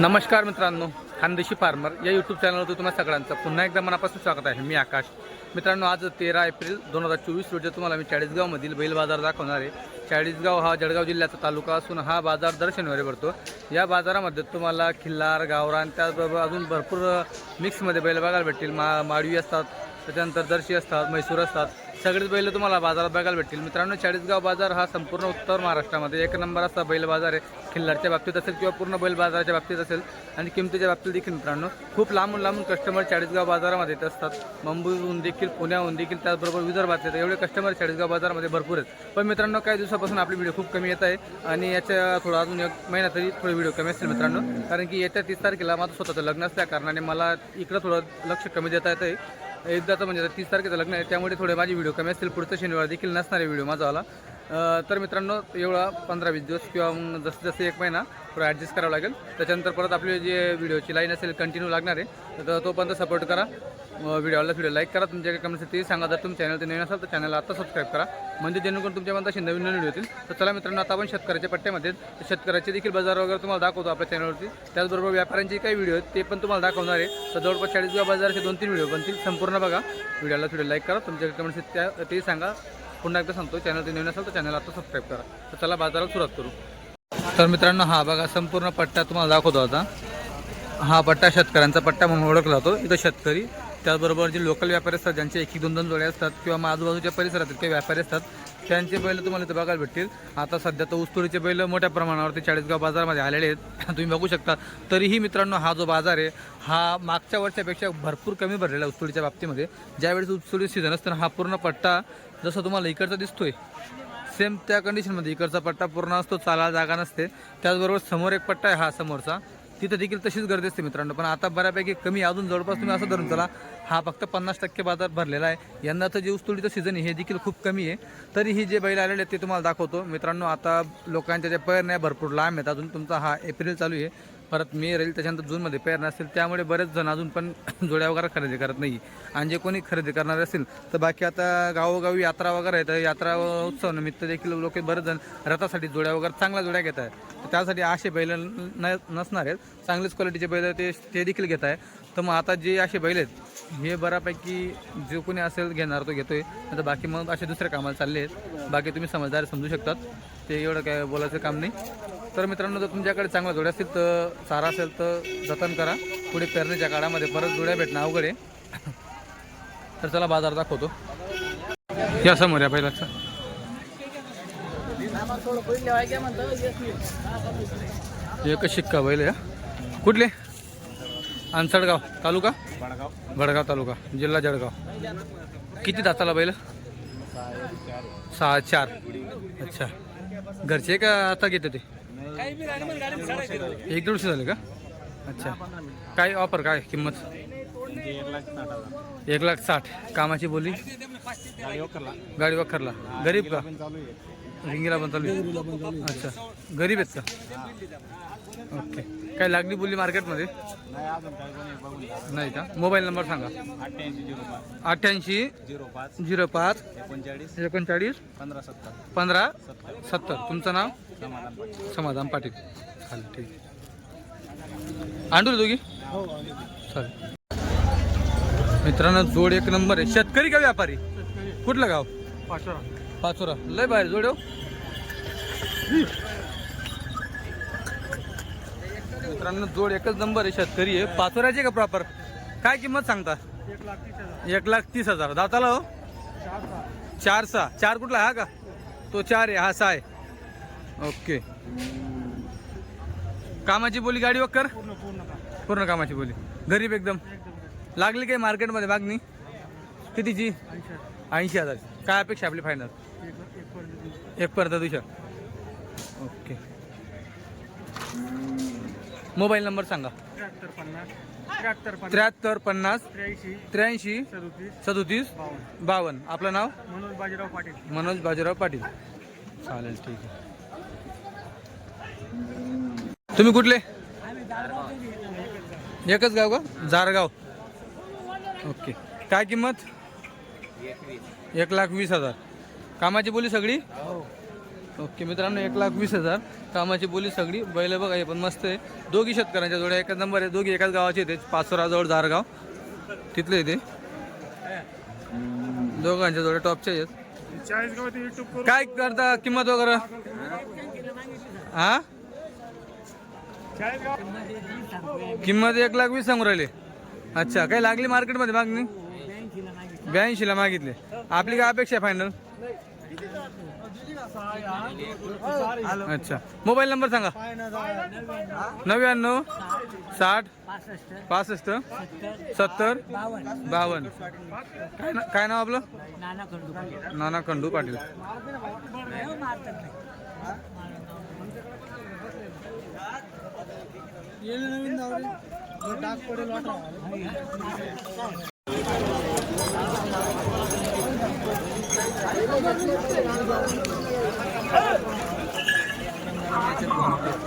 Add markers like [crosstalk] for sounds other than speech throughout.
नमस्कार मित्रांनो खानदेशी फार्मर या यूट्यूब चॅनलवरती तुम्हाला सगळ्यांचं पुन्हा एकदा मनापासून स्वागत आहे. मी आकाश. मित्रांनो आज तेरा एप्रिल दोन हजार चोवीस रोजी तुम्हाला मी चाळीसगावमधील बैल बाजार दाखवणार आहे. चाळीसगाव हा जळगाव जिल्ह्याचा तालुका असून हा बाजार दर शनिवारी भरतो. या बाजारामध्ये तुम्हाला खिल्लार गावरान त्याचबरोबर अजून भरपूर मिक्समध्ये बैल बघायला भेटतील. मा माडवी असतात त्याच्यानंतर जर्शी असतात म्हैसूर असतात. सगळेच बैल तुम्हाला बाजारात बघायला भेटतील. मित्रांनो चाळीसगाव बाजार हा संपूर्ण उत्तर महाराष्ट्रामध्ये एक नंबर असा बैल बाजार आहे. खिल्लारच्या बाबतीत असेल किंवा पूर्ण बैल बाजाराच्या बाबतीत असेल आणि किमतीच्या बाबतीत देखील मित्रांनो खूप लांबून लांबून कस्टमर चाळीसगाव बाजारामध्ये येत असतात. मुंबईहून देखील पुण्याहून देखील त्याचबरोबर विदर्भातले तर एवढे कस्टमर चाळीसगाव बाजारामध्ये भरपूर आहेत. पण मित्रांनो काही दिवसापासून आपली व्हिडिओ खूप कमी येत आहे आणि याच्या थोडा अजून एक महिना तरी थोडे व्हिडिओ कमी असतील मित्रांनो. कारण की येत्या तीस तारखेला माझं स्वतःचं लग्न असल्या कारणाने मला इकडं थोडं लक्ष कमी देता येतं आहे एकदाचं म्हणजे तीस तारखेचं लग्न आहे त्यामुळे थोडे माझे व्हिडिओ कमी असतील. पुढचं शनिवार देखील नसणार आहे व्हिडिओ माझा आला. तर मित्रांनो एवढा पंधरा वीस दिवस किंवा मग जसं जसं एक महिना थोडं ॲडजस्ट करावं लागेल. त्याच्यानंतर परत आपली जे व्हिडिओची लाईन असेल कंटिन्यू लागणार आहे तर तोपर्यंत सपोर्ट करा. व्हिडिओला व्हिडिओ लाईक करा. तुमच्या काही कमेंट्स ते सांगा जर तुम्ही चॅनल ते नवीन असाल तर चॅनलला आता सबस्क्राईब करा. म्हणजे जेणेकरून तुमच्यापर्यंत असे नवीन नवीन व्हिडिओ येतील. तर चला मित्रांनो आता आपण शेतकऱ्याच्या पट्ट्यामध्ये शेतकऱ्याचे देखील बाजार वगैरे तुम्हाला दाखवतो आपल्या चॅनलवरती त्याचबरोबर व्यापाऱ्यांचे काही व्हिडिओ आहेत ते पण तुम्हाला दाखवणार आहे. तर जवळपास चाळीसगाव बाजाराचे दोन तीन व्हिडिओ बनतील संपूर्ण बघा. व्हिडिओला व्हिडिओ लाईक करा. तुमच्या कमेंट्स त्या ते सांगा. पुन्हा एकदा सांगतो चॅनल ते नवीन असेल तर चॅनल आता सबस्क्राईब करा. तर चला बाजारात सुरुवात करू. तर मित्रांनो हा बघा संपूर्ण पट्टा तुम्हाला दाखवतो आता. हा पट्टा शेतकऱ्यांचा पट्टा म्हणून ओळखला जातो. इथं शेतकरी त्याचबरोबर जे लोकल व्यापारी असतात ज्यांचे एक दोन दोन जोडे असतात किंवा मग आजूबाजूच्या परिसरातील किंवा व्यापारी असतात त्यांचे बैल तुम्हाला इथं बघायला भेटतील. आता सध्या तर ऊसतोडीचे बैल मोठ्या प्रमाणावरती चाळीसगाव बाजारामध्ये आलेले आहेत. [coughs] तुम्ही बघू शकता. तरीही मित्रांनो हा जो बाजार आहे हा मागच्या वर्षापेक्षा भरपूर कमी भरलेला आहे ऊसतोडीच्या बाबतीमध्ये. ज्यावेळेस ऊसतोडी सीझन असतं ना हा पूर्ण पट्टा जसं तुम्हाला इकडचा दिसतोय सेम त्या कंडिशनमध्ये इकडचा पट्टा पूर्ण असतो चालायला जागा नसते. त्याचबरोबर समोर एक पट्टा आहे हा समोरचा. तिथं देखील तशीच गर्दी असते मित्रांनो पण आता बऱ्यापैकी कमी अजून जवळपास तुम्ही असं धरून चला हा फक्त पन्नास टक्के बाजार भरलेला आहे. यंदाचं जे ऊसतोडीचं सीझन आहे हे देखील खूप कमी आहे. तरीही जे बैल आलेले आहेत ते तुम्हाला दाखवतो. मित्रांनो आता लोकांच्या ज्या नाही भरपूर लांब आहेत अजून तुमचा हा एप्रिल चालू आहे. परत मे राहील त्याच्यानंतर जूनमध्ये पेरण्या असतील त्यामुळे बरेच जण अजून पण [coughs] जोड्या वगैरे खरेदी करत नाही आणि जे कोणी खरेदी करणार असेल तर बाकी आता गावोगावी यात्रा वगैरे आहे तर यात्रा उत्सव निमित्त देखील लोक बरेच जण रथासाठी जोड्या वगैरे चांगल्या जोड्या घेत आहेत. तर त्यासाठी असे बैल न नसणार आहेत. चांगलेच क्वालिटीचे बैल ते ते देखील घेत आहे तर मग आता जे असे बैल आहेत हे बऱ्यापैकी जो कोणी असेल घेणार तो घेतोय. आता बाकी मग असे दुसऱ्या कामाला चालले आहेत. बाकी तुम्ही समजदार समजू शकतात. ते एवढं काय बोलायचं काम नाही. तर मित्रांनो जर तुमच्याकडे चांगल्या जोड्या असतील तर चारा असेल तर जतन करा. पुढे पेरणीच्या काळामध्ये परत जोड्या भेटणं अवघड आहे. [coughs] तर चला बाजार दाखवतो. या समोर या पहिलाचा एक शिक्का बैल हा. कुठले? आनसडगाव तालुका? भडगाव तालुका. जिल्हा जळगाव. किती दाताला बैल? सहा चार. अच्छा. घरचे का आता घेते ते? एक दीडशे झाले का? अच्छा. काय ऑफर काय किंमत? एक लाख साठ. कामाची बोली? गाडी वखरला. गरीब का? रिंगीला पण चालू आहे. अच्छा. गरीब आहेत का? ओके. काय लागली बोली मार्केटमध्ये? नाही का? मोबाईल नंबर सांगा. अठ्ठ्याऐंशी झिरो पाच एकोणचाळीस पंधरा सत्तर. तुमचं नाव? समाधान पाटील. चालेल ठीक आहे. आणू दोघी? चालेल. मित्रांनो जोड एक नंबर आहे. शेतकरी का व्यापारी? कुठलं गाव? पाचोरा. लय बाहेर जोड हो. मित्रांनो जोड एकच नंबर आहे शेतकरी आहे. पाचोऱ्याचे का प्रॉपर काय किंमत सांगता? एक लाख तीस हजार. दाताला हो? चार सहा. चार कुठला? हा का? तो चार आहे. हा सहा आहे. ओके. कामाची बोली गाडी वक्कर? पूर्ण कामाची बोली. गरीब एकदम. लागली काय मार्केटमध्ये मागणी? कितीची? ऐंशी हजार. काय अपेक्षा आपली फायनल एक पर्यंत दिवसा ओके. मोबाईल नंबर सांगा. त्र्याहत्तर पन्नास त्र्याहत्तर पन्नास त्र्याहत्तर पन्नास त्र्याऐंशी त्र्याऐंशी सदोतीस सदोतीस बावन्न. बावन्न. आपलं नाव? मनोज बाजीराव पाटील. मनोज बाजीराव पाटील. चालेल ठीक आहे. तुम्ही कुठले? एकच गाव का? जारगाव. ओके. काय किंमत? एक लाख वीस हजार. कामाची बोली सगळी? ओके मित्रांनो एक लाख वीस हजार. कामाची बोली सगळी. बैल बघा हे पण मस्त आहे. दोघी शेतकऱ्यांच्या जोड्या एकच नंबर आहे. दोघी एकाच गावाचे आहेत. पाचोराजवळ दारगाव तिथले ते दोघांच्या जोड्या टॉपच्या आहेत. काय करता? किंमत वगैरे? हा? किंमत एक लाख वीस सांगू राहिले. अच्छा काही लागली मार्केटमध्ये मागणी? ब्याऐंशीला मागितले. आपली काय अपेक्षा आहे फायनल अच्छा. मोबाईल नंबर सांगा. नव्याण्णव साठ पासष्ट सत्तर बावन्न. काय ना काय नाव आपलं? नाना खंडू पाटील.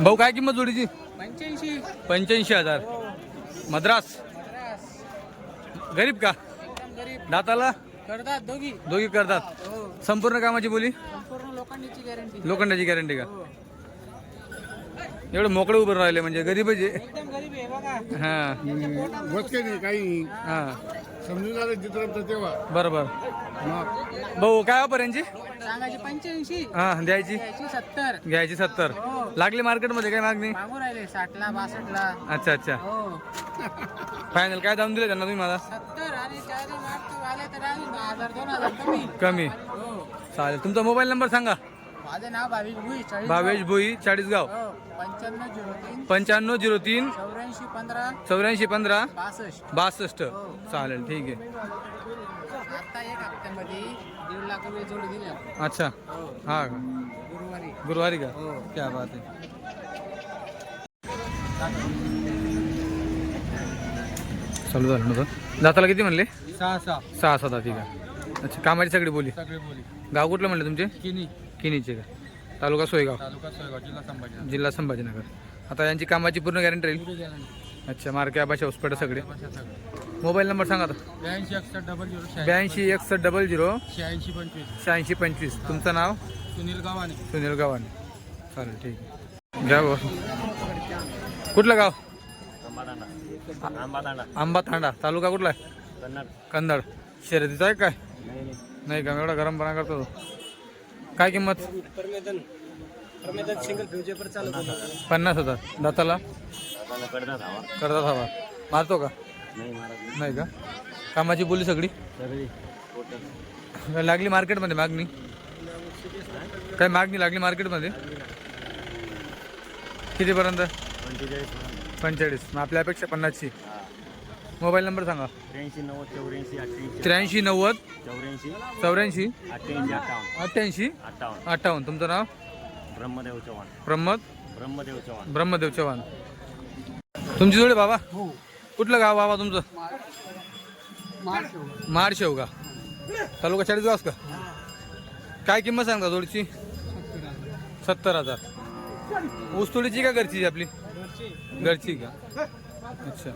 भाऊ काय किंमत जोडीची? पंच्याऐंशी. पंच्याऐंशी हजार. मद्रास. गरीब का? दाताला? करतात दोघी. दोघी करतात. संपूर्ण कामाची बोली? संपूर्ण लोकांची गॅरंटी. लोखंडाची गॅरंटी का? एवढं मोकळं उभं राहिले म्हणजे गरीबच आहे. एकदम गरीब आहे बघा. हा. वचके नाही काही हा. समजून झालं चित्रपट तेव्हा. बरोबर. मग? भाऊ काय ऑफर यांची? सांगायची पंच्याऐंशी. हा द्यायची. द्यायची सत्तर. घ्यायची सत्तर. लागली मार्केटमध्ये काय मागणी? मागू राहिले साठला बासष्टला अच्छा अच्छा. हो. फायनल काय दाम दिले त्यांना तुम्ही मला? सत्तर आणि चारी मार्क आले तर अजून दहा हजार दोन हजार कमी. कमी. हो. चालेल. तुमचा मोबाईल नंबर सांगा. माझं नाव भाविक भुई चाळीस भावेश भोई चाळीसगाव. हो. पंच्याण्णव झिरो तीन. पंच्याण्णव झिरो तीन. चौऱ्याऐंशी पंधरा. चौऱ्याऐंशी पंधरा. बासष्ट. बासष्ट. चालेल ठीक आहे. आता एक हप्त्यामध्ये दीड लाख रुपये जोडी दिली आपण. अच्छा. हो. हा का? गुरुवारी. गुरुवारी का? हो. क्या बात आहे. चालू झालं ना दाताला किती म्हणले? सहा सहा सहा सात ठीक आहे. अच्छा कामाची सगळी बोली? सगळे बोली. गाव कुठलं म्हणलं तुमचे? किनी. किनीचे का? तालुका सोयगाव? तालुका सोयगाव जिल्हा संभाजी जिल्हा संभाजीनगर. आता यांची कामाची पूर्ण गॅरंटी राहील? अच्छा मार्के आबाशा उस्पेट सगळे? मोबाईल नंबर सांगा आता. ब्याऐंशी एकसष्ट डबल झिरो ब्याऐंशी एकसष्ट डबल झिरो शहाऐंशी पंचवीस. शहाऐंशी पंचवीस. तुमचं नाव? सुनील गावाने. सुनील गावाने. चालेल ठीक आहे. घ्या कुठलं गाव? आंबा तांडा तालुका कुठला आहे? कन्नड. शर्यतीचा आहे काय? नाही का? एवढा गरमपणा करतो तो. काय किंमत? सिंगल फ्युचर चालू पन्नास हजार. दाताला? करतात हवा. मारतो का? नाही का? कामाची बोली सगळी? लागली मार्केटमध्ये मागणी? काय मागणी लागली मार्केटमध्ये? कितीपर्यंत? पंचेचाळीस. मग आपल्या अपेक्षा पन्नासची. मोबाईल नंबर सांगा. त्र्याऐंशी नव्वद चौऱ्याऐंशी अठ्ठ्याऐंशी. त्र्याऐंशी नव्वद. चौऱ्याऐंशी. चौऱ्याऐंशी. अठ्ठ्याऐंशी अठ्ठावन्न. अठ्ठ्याऐंशी. अठ्ठावन्न. अठ्ठावन्न. तुमचं नाव? ब्रह्मदेव चव्हाण. प्रमोद ब्रह्मदेव चव्हाण. ब्रह्मदेव चव्हाण. तुमची जोडी बाबा? कुठलं गाव बाबा तुमचं? महाड शेवगा तालुका चाळीसगावस का? काय किंमत सांगता जोडीची? सत्तर हजार. ऊसतोडीची का घरची आपली? घरची का? अच्छा.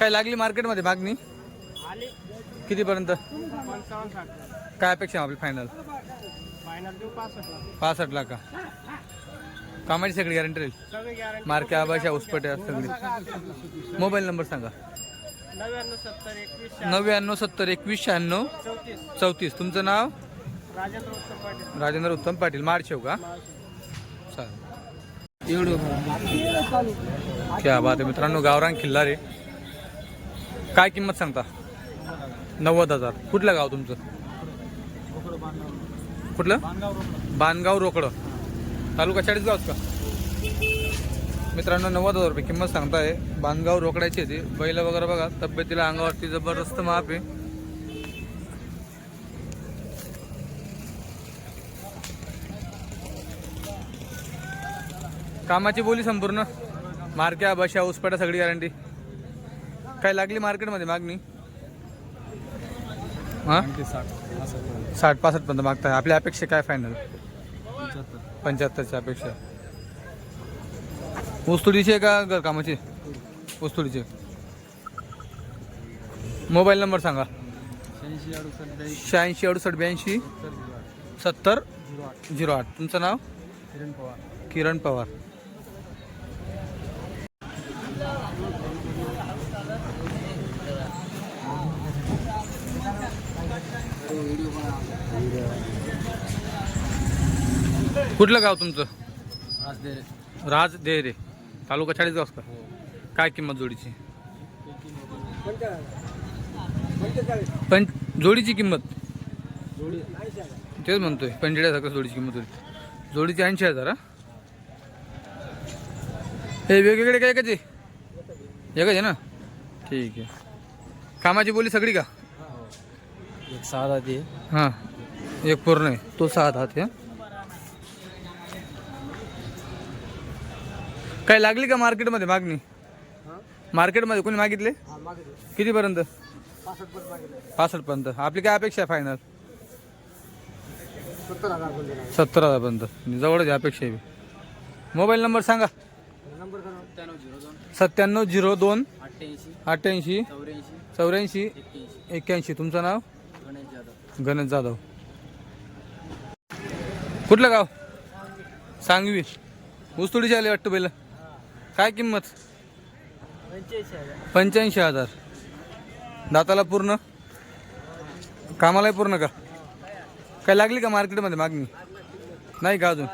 काय लागली मार्केटमध्ये मागणी? कितीपर्यंत? काय अपेक्षा आपली फायनल पासष्ट लाख. का? कामाची सगळी गॅरंटी राहील? मार्के आबाशा उसपट्या सगळी. मोबाईल नंबर सांगा. नव्याण्णव सत्तर एकवीस शहाण्णव. चौतीस. तुमचं नाव? राजेंद्र उत्तम पाटील. राजेंद्र उत्तम पाटील. माडशेव का? चालेल. क्या बात आहे मित्रांनो. गावरान खिल्लार. आहे काय किंमत सांगता? नव्वद हजार. कुठलं गाव तुमचं? कुठलं? बांधगाव रोकडं. तालुका चाळीसगावच का? मित्रांनो नव्वद हजार रुपये किंमत सांगताय. बांधगाव रोकडायची आहे ती. बैल वगैरे बघा तब्येतीला अंगावरती जबरदस्त माप आहे. कामाची बोली संपूर्ण. मार्क्या बशा उसपाटा सगळी गॅरंटी काय लागली मार्केटमध्ये मागणी? हा? साठ पासष्ट पर्यंत मागताय. आपल्या अपेक्षा काय फायनल पंच्याहत्तरच्या अपेक्षा. ऊसतोडीची आहे का घर कामाची? ऊसतोडीची. मोबाईल नंबर सांगा. शहाऐंशी अडुसष्ट ब्याऐंशी सत्तर झिरो आठ. झिरो आठ. तुमचं नाव? किरण पवार. किरण पवार. कुठलं गाव तुमचं? आज दे राज देहरे. तालुका चाळीसगाव का काय किंमत जोडीची? पण जोडीची किंमत. तेच म्हणतोय. पंचेचाळीस जोडीची किंमत होती. जोडीची ऐंशी हजार हा? हे वेगवेगळे काय एकच आहे? एकच आहे ना? ठीक आहे. कामाची बोली सगळी का? एक सहा दे हां. एक पूर्ण आहे. तो सहा दहा ते काय लागली का मार्केटमध्ये मागणी? मार्केटमध्ये कोणी मागितले? कितीपर्यंत? पासष्ट पर्यंत आपली काय अपेक्षा आहे फायनल सत्तर हजारपर्यंत. जवळच आहे अपेक्षा आहे मोबाईल नंबर सांगा. नंबर सत्त्याण्णव झिरो दोन. अठ्ठ्याऐंशी. चौऱ्याऐंशी. एक्क्याऐंशी. तुमचं नाव? गणेश जाधव. गणेश जाधव. कुठलं गाव? सांगवी. ऊसतोडीची आली वाटतं पहिलं. काय किंमत? पंच्याऐंशी हजार. दाताला पूर्ण? कामालाही पूर्ण का? काय लागली का मार्केटमध्ये मागणी? नाही का अजून?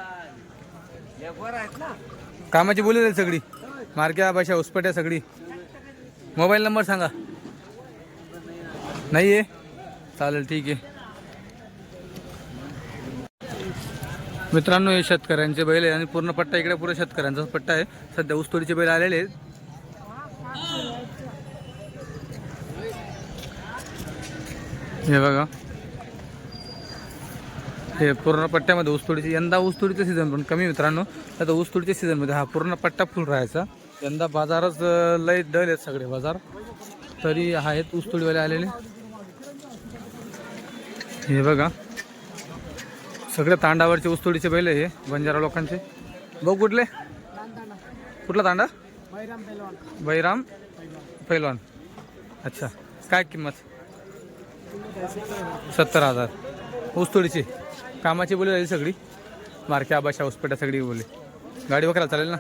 कामाची बोली राहील सगळी. मार्क्या भाषा उसपट्या सगळी. मोबाईल नंबर सांगा. नाही आहे चालेल ठीक आहे. मित्रांनो हे शेतकऱ्यांचे बैल आहे आणि पूर्ण पट्टा इकडे पुढे शेतकऱ्यांचाच पट्टा आहे. सध्या ऊसतोडीचे बैल आलेले आहेत. हे बघा. हे पूर्ण पट्ट्यामध्ये ऊसतोडीचे यंदा ऊसतोडीचं सीझन पण कमी मित्रांनो. आता ऊसतोडीच्या सीझनमध्ये हा पूर्ण पट्टा फुल राहायचा. यंदा बाजारच लय डल आहेत सगळे बाजार. तरी आहेत ऊसतोडीवाले आलेले. हे बघा. सगळे तांडावरचे ऊसतोडीचे बैल हे बंजारा लोकांचे. भाऊ कुठले? कुठला तांडा? बैराम पेलवान. अच्छा काय किंमत? सत्तर हजार. ऊसतोडीची. कामाची बोली राहील सगळी. मार्क्या आबाशा उसपेटा सगळी बोली. गाडी वगैरे चालेल ना?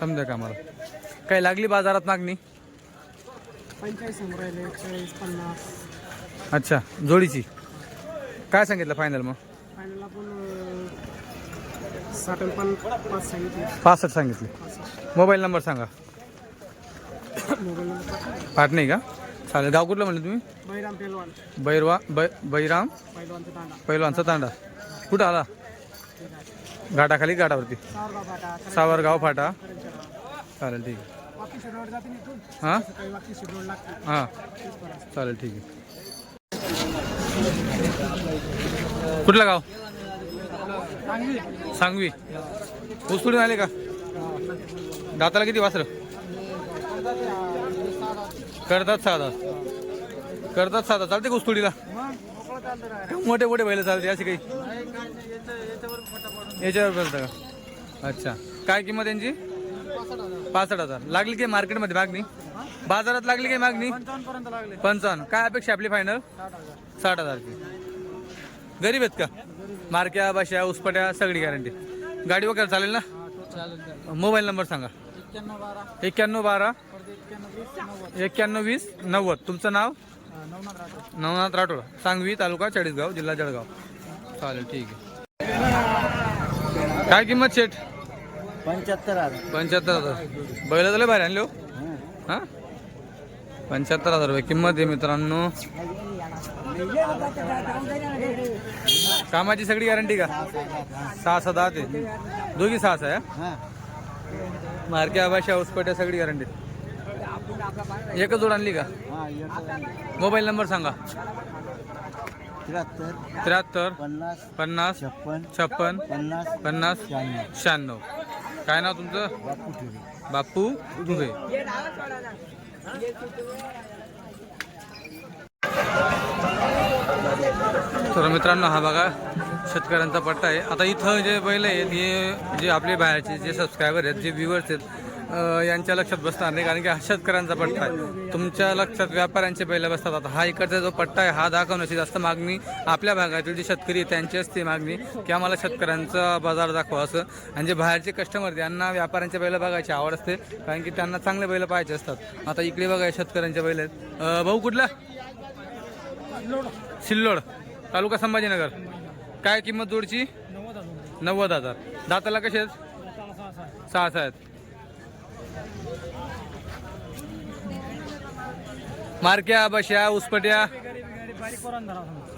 समजा कामाला काय लागली बाजारात मागणी? अच्छा जोडीची. काय सांगितलं फायनल मग? फायनल आपण साठ पण पाच सांगितले. पासष्ट सांगितले. मोबाईल नंबर सांगा. मोबाईल नंबर पाठ नाही का? चालेल. गाव कुठलं म्हणलं तुम्ही? बैराम पेलवान. बैरवा बै बैराम पैलवानचा तांडा. पैलवानचा तांडा. कुठं आला? घाटाखाली घाटावरती? सावरगाव फाटा. सावरगाव फाटा. चालेल ठीक आहे. वाकी रोड जाते ना इथून. हां? वाकी लागते. हां. चालेल ठीक आहे. कुठलं गाव? सांगवी. ऊसतोडून आले का? दाताला किती वासर? करतात साधा. करतात साधा. चालते का ऊसतोडीला? मोठे मोठे बैल चालते असे काही? याच्यावर बोलता का? अच्छा. काय किंमत यांची? पासष्ट हजार. लागली की मार्केटमध्ये मागणी? बाजारात लागली की मागणी? पर्यंत लागले. पंचावन्न. काय अपेक्षा आपली फायनल साठ हजारची गरीब आहेत का? मार्क्या भाषा उसपट्या सगळी गॅरंटी गाडी वगैरे चालेल ना? मोबाईल नंबर सांगा. एक्क्याण्णव बारा. एक्क्याण्णव वीस. नव्वद. तुमचं नाव? नवनाथ राठोड. सांगवी तालुका चाळीसगाव जिल्हा जळगाव. चालेल ठीक आहे. काय किंमत शेठ? पंच्याहत्तर हजार. पंच्याहत्तर हजार. बैल झाले बाहेर आणले हो. हां? पंच्याहत्तर हजार रुपये किंमत आहे मित्रांनो. कामाची सगळी गॅरंटी का? सहा सहा दहा ते. दोघी सहा सहा आहे मार्क्या भाषा उसपट्या सगळी गॅरंटी एकच जोड आणली का? मोबाईल नंबर सांगा. त्र्याहत्तर पन्नास पन्नास छप्पन पन्नास शहाण्णव. काय नाव तुमचं? बापू दुबे तर मित्रांनो हा बघा शेतकऱ्यांचा पट्टा आहे. आता इथं जे बैल आहेत हे जे आपले बाहेरचे जे सबस्क्रायबर आहेत जे व्ह्युअर्स आहेत यांच्या लक्षात बसणार नाही कारण की हा शेतकऱ्यांचा पट्टा आहे. तुमच्या लक्षात व्यापाऱ्यांचे बैल बसतात. आता हा इकडचा जो पट्टा आहे हा दाखवण्याची जास्त मागणी आपल्या भागातील जे शेतकरी आहेत त्यांची असते मागणी की आम्हाला शेतकऱ्यांचा बाजार दाखवा असं. आणि जे बाहेरचे कस्टमर त्यांना व्यापाऱ्यांच्या बैल बघायची आवड असते कारण की त्यांना चांगले बैल पाहायचे असतात. आता इकडे बघा शेतकऱ्यांच्या बैल आहेत. भाऊ कुठला? सिल्लोड तालुका संभाजीनगर. काय किंमत जोडची? नव्वद हजार. दाताला कसे आहेत? सहा सहा आहेत. मारक्या बश्या उसपट्या?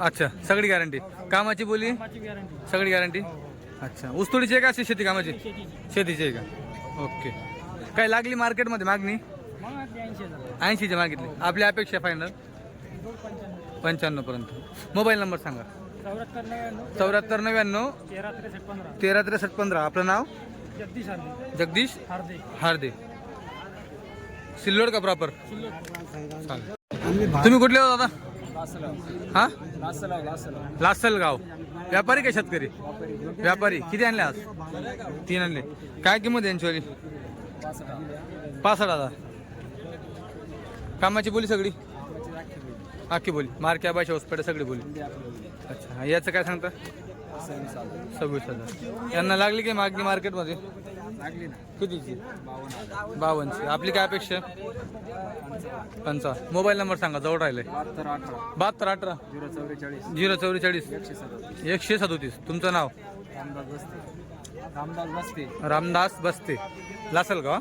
अच्छा सगळी गॅरंटी कामाची बोली? सगळी गॅरंटी अच्छा ऊसतोडीची आहे का अशी शेती कामाची? शेतीची आहे का? ओके. काय लागली मार्केटमध्ये मागणी? ऐंशीची मागितली. आपली अपेक्षा फायनल पंच्याण्णव पर्यंत. मोबाईल नंबर सांगा. चौऱ्याहत्तर नव्याण्णव. तेरा त्रेसष्ट पंधरा. आपलं नाव? जगदीश हार्दे सिल्लोड का प्रॉपर तुम्ही कुठले हो दादा? हा? लासल गाव व्यापारी का शेतकरी? व्यापारी. किती आणले आज? तीन आणले. काय किंमत आहे यांची वाली? पासष्ट हजार. कामाची बोली सगळी? आखी बोली. मार्क्या भाषा होस्पेट सगळी बोली. अच्छा. याचं काय सांगता? सव्वीस हजार. यांना लागली की मागणी मार्केटमध्ये कितीची? बावनची आपली काय अपेक्षा? पंचा मोबाईल नंबर सांगा जवळ राहिले. बहात्तर अठरा. झिरो चौवेचाळीस. एकशे सदोतीस. तुमचं नाव? रामदास बसते. रामदास बसते. लासल का